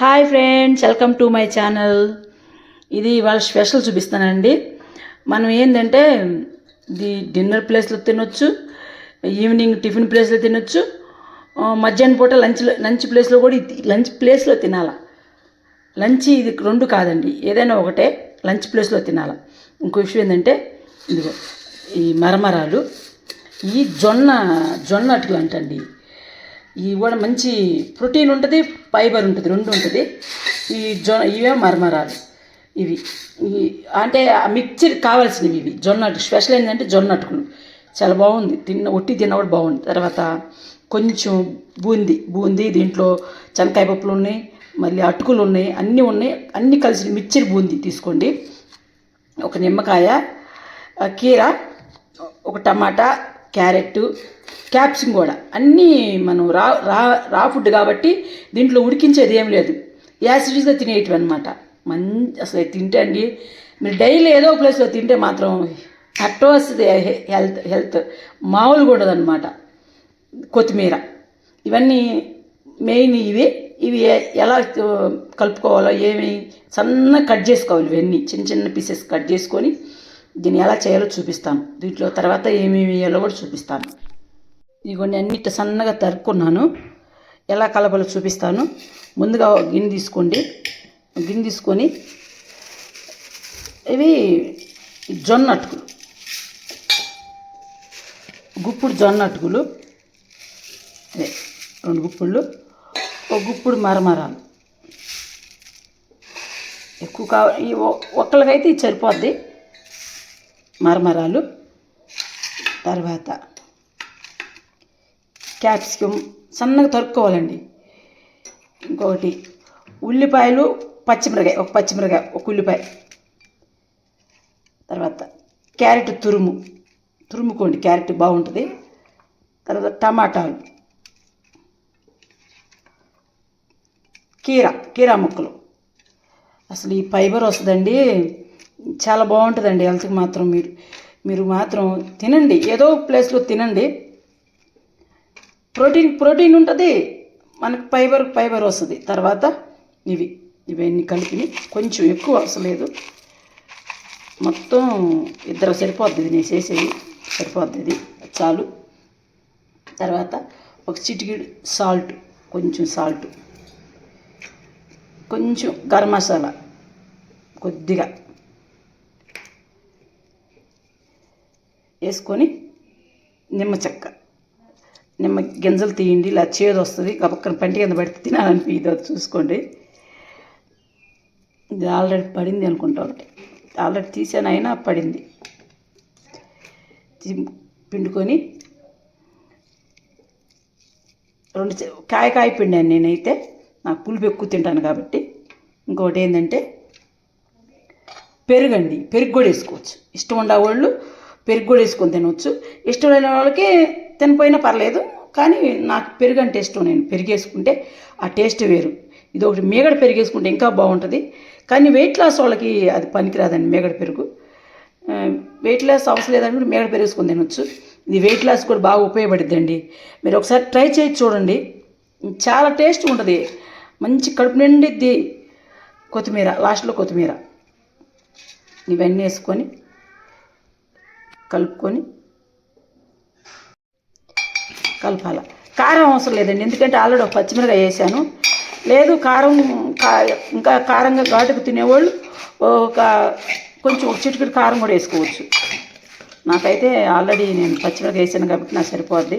Hi friends welcome to my channel. ఇది ఇవాళ special చూపిస్తానండి. మనం ఏంటంటే ఇది డిన్నర్ ప్లేస్లో తినొచ్చు ఈవినింగ్ టిఫిన్ ప్లేస్లో తినొచ్చు మధ్యాహ్నం పూట లంచ్లో లంచ్ ప్లేస్లో కూడా ఇది లంచ్ ప్లేస్లో తినాల? లంచ్ ఇది రెండు కాదండి ఏదైనా ఒకటే లంచ్ ప్లేస్లో తినాల? ఇంకో విషయం ఏంటంటే ఇదిగో ఈ మరమరాలు ఈ జొన్న జొన్న అటుకులు అంటండి. ఇవి కూడా మంచి ప్రోటీన్ ఉంటుంది ఫైబర్ ఉంటుంది రెండు ఉంటుంది. ఈ జొన్న ఇవే మరమరాలు. ఇవి. అంటే ఆ మిక్చర్ కావాల్సినవి ఇవి. జొన్న స్పెషల్ ఏంటంటే జొన్న అటుకులు. చాలా బాగుంది. తిన్న ఒట్టి తిన్న కూడా బాగుంది. తర్వాత కొంచెం బూందీ. బూందీ దీంట్లో చెనక్కాయ పప్పులు ఉన్నాయి మళ్ళీ అటుకులు ఉన్నాయి అన్నీ ఉన్నాయి. అన్నీ కలిసి మిక్చర్ బూందీ తీసుకోండి. ఒక నిమ్మకాయ కీర ఒక టమాటా క్యారెట్ క్యాప్సికం కూడా. అన్నీ మనం రా రా రా ఫుడ్ కాబట్టి దీంట్లో ఉడికించేది ఏం లేదు. యాసిడ్స్గా తినేటివి అనమాట మంచి అసలు తింటండి. తింటే అండి మీరు డైలీ ఏదో ఒక ప్లేస్లో తింటే మాత్రం అట్ట వస్తుంది హెల్త్ హెల్త్. మామూలుగా ఉండదన్నమాట. కొత్తిమీర. ఇవన్నీ మెయిన్ ఇవి. ఇవి ఎలా కలుపుకోవాలో ఏమి సన్నగా కట్ చేసుకోవాలి ఇవన్నీ. చిన్న చిన్న పీసెస్ కట్ చేసుకొని దీన్ని ఎలా చేయాలో చూపిస్తాను. దీంట్లో తర్వాత ఏమేమి వేయాలో కూడా చూపిస్తాను. ఇవన్నీ అన్నిటి సన్నగా తరుక్కున్నాను. ఎలా కలపాలో చూపిస్తాను. ముందుగా గిన్నె తీసుకోండి. గిన్నె తీసుకొని ఇవి జొన్న అటుకులు గుప్పుడు జొన్న అటుకులు అదే రెండు గుప్పుళ్ళు. ఒక గుప్పుడు మరమరాలు. ఎక్కువ కావాలి ఒక్కళ్ళకైతే ఇది సరిపోద్ది. మరమరాలు. తర్వాత క్యాప్సికమ్ సన్నగా తరుక్కోవాలండి. ఇంకొకటి ఉల్లిపాయలు పచ్చిమిరకాయ ఒక పచ్చిమిరకాయ ఒక ఉల్లిపాయ. తర్వాత క్యారెట్ తురుము. తురుముకోండి క్యారెట్ బాగుంటుంది. తర్వాత టమాటాలు. కీర కీరా ముక్కలు. అసలు ఈ ఫైబర్ వస్తుందండి. చాలా బాగుంటుందండి హెల్త్కి మాత్రం మీరు మీరు మాత్రం తినండి. ఏదో ప్లేస్లో తినండి. ప్రోటీన్ ప్రోటీన్ ఉంటుంది. మనకు ఫైబర్ ఫైబర్ వస్తుంది. తర్వాత ఇవి ఇవన్నీ కలిపి కొంచెం ఎక్కువ అవసరం లేదు. మొత్తం ఇద్దరు సరిపోద్ది ఇది. నేను చేసేది సరిపోద్ది ఇది. చాలు. తర్వాత ఒక చిటికీడు సాల్ట్ కొంచెం సాల్ట్. కొంచెం గరం మసాలా కొద్దిగా. వేసుకొని నిమ్మ చెక్క. నిమ్మ గింజలు తీయండి ఇలా చేదు వస్తుంది గబక్కన పంటి కింద పడితే తినాలనిపించదు అది చూసుకోండి. ఇది ఆల్రెడీ పడింది అనుకుంటా ఒకటి. ఆల్రెడీ తీసాను అయినా పడింది. పిండుకొని రెండు కాయ కాయ పిండాను నేనైతే. నాకు పులుపు ఎక్కువ తింటాను కాబట్టి. ఇంకోటి ఏంటంటే పెరుగండి. పెరుగు కూడా వేసుకోవచ్చు. ఇష్టం ఉండే వాళ్ళు పెరుగు కూడా వేసుకొని తినవచ్చు ఇష్టం లేని వాళ్ళకి తినపోయినా పర్లేదు కానీ నాకు పెరుగు అంటే ఇష్టం. నేను పెరుగు వేసుకుంటే ఆ టేస్ట్ వేరు. ఇది ఒకటి మీగడ పెరుగు వేసుకుంటే ఇంకా బాగుంటుంది. కానీ వెయిట్ లాస్ వాళ్ళకి అది పనికిరాదండి మీగడ పెరుగు. వెయిట్ లాస్ అవసరం లేదంటే మీగడ పెరుగు వేసుకొని తినొచ్చు. ఇది వెయిట్ లాస్ కూడా బాగా ఉపయోగపడుద్దండి. మీరు ఒకసారి ట్రై చేసి చూడండి. చాలా టేస్ట్ ఉంటుంది. మంచి కడుపు నిండిద్ది కొత్తిమీర లాస్ట్లో కొత్తిమీర. ఇవన్నీ వేసుకొని కలుపుకొని కలపాల. కారం అవసరం లేదండి. ఎందుకంటే ఆల్రెడీ ఒక పచ్చిమిరకాయ వేసాను. లేదు కారం ఇంకా కారంగా ఘాటుకు తినేవాళ్ళు ఒక కొంచెం ఒక చిటికెడు కారం కూడా వేసుకోవచ్చు. నాకైతే ఆల్రెడీ నేను పచ్చిమిరకాయ వేసాను కాబట్టి నాకు సరిపోద్ది.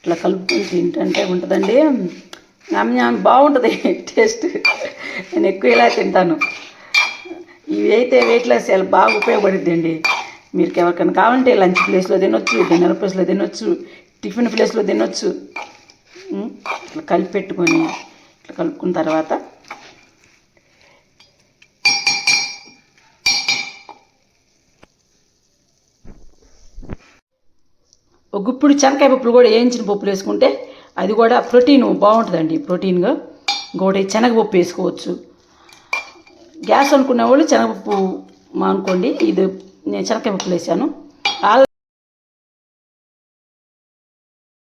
ఇట్లా కలుపుకొని తింటే ఉంటుందండి. బాగుంటుంది. టేస్ట్. నేను ఎక్కువ ఇలా తింటాను. ఇవి అయితే వెయిట్ లాస్ చాలా బాగా ఉపయోగపడుద్దండి. మీరు ఎవరికైనా కావాలంటే లంచ్ ప్లేస్లో తినొచ్చు డిన్నర్ ప్లేస్లో తినొచ్చు టిఫిన్ ప్లేస్లో తినొచ్చు. ఇట్లా కలిపి పెట్టుకొని ఇట్లా కలుపుకున్న తర్వాత ఒక గుప్పుడు శనకాయ పప్పులు కూడా వేయించిన పప్పులు వేసుకుంటే అది కూడా ప్రోటీన్ బాగుంటుందండి. ప్రోటీన్గా ఇంకోటి శనగపప్పు వేసుకోవచ్చు. గ్యాస్ అనుకునే వాళ్ళు శనగపప్పు మానుకోండి ఇది నేను శనగకాయ వేసాను.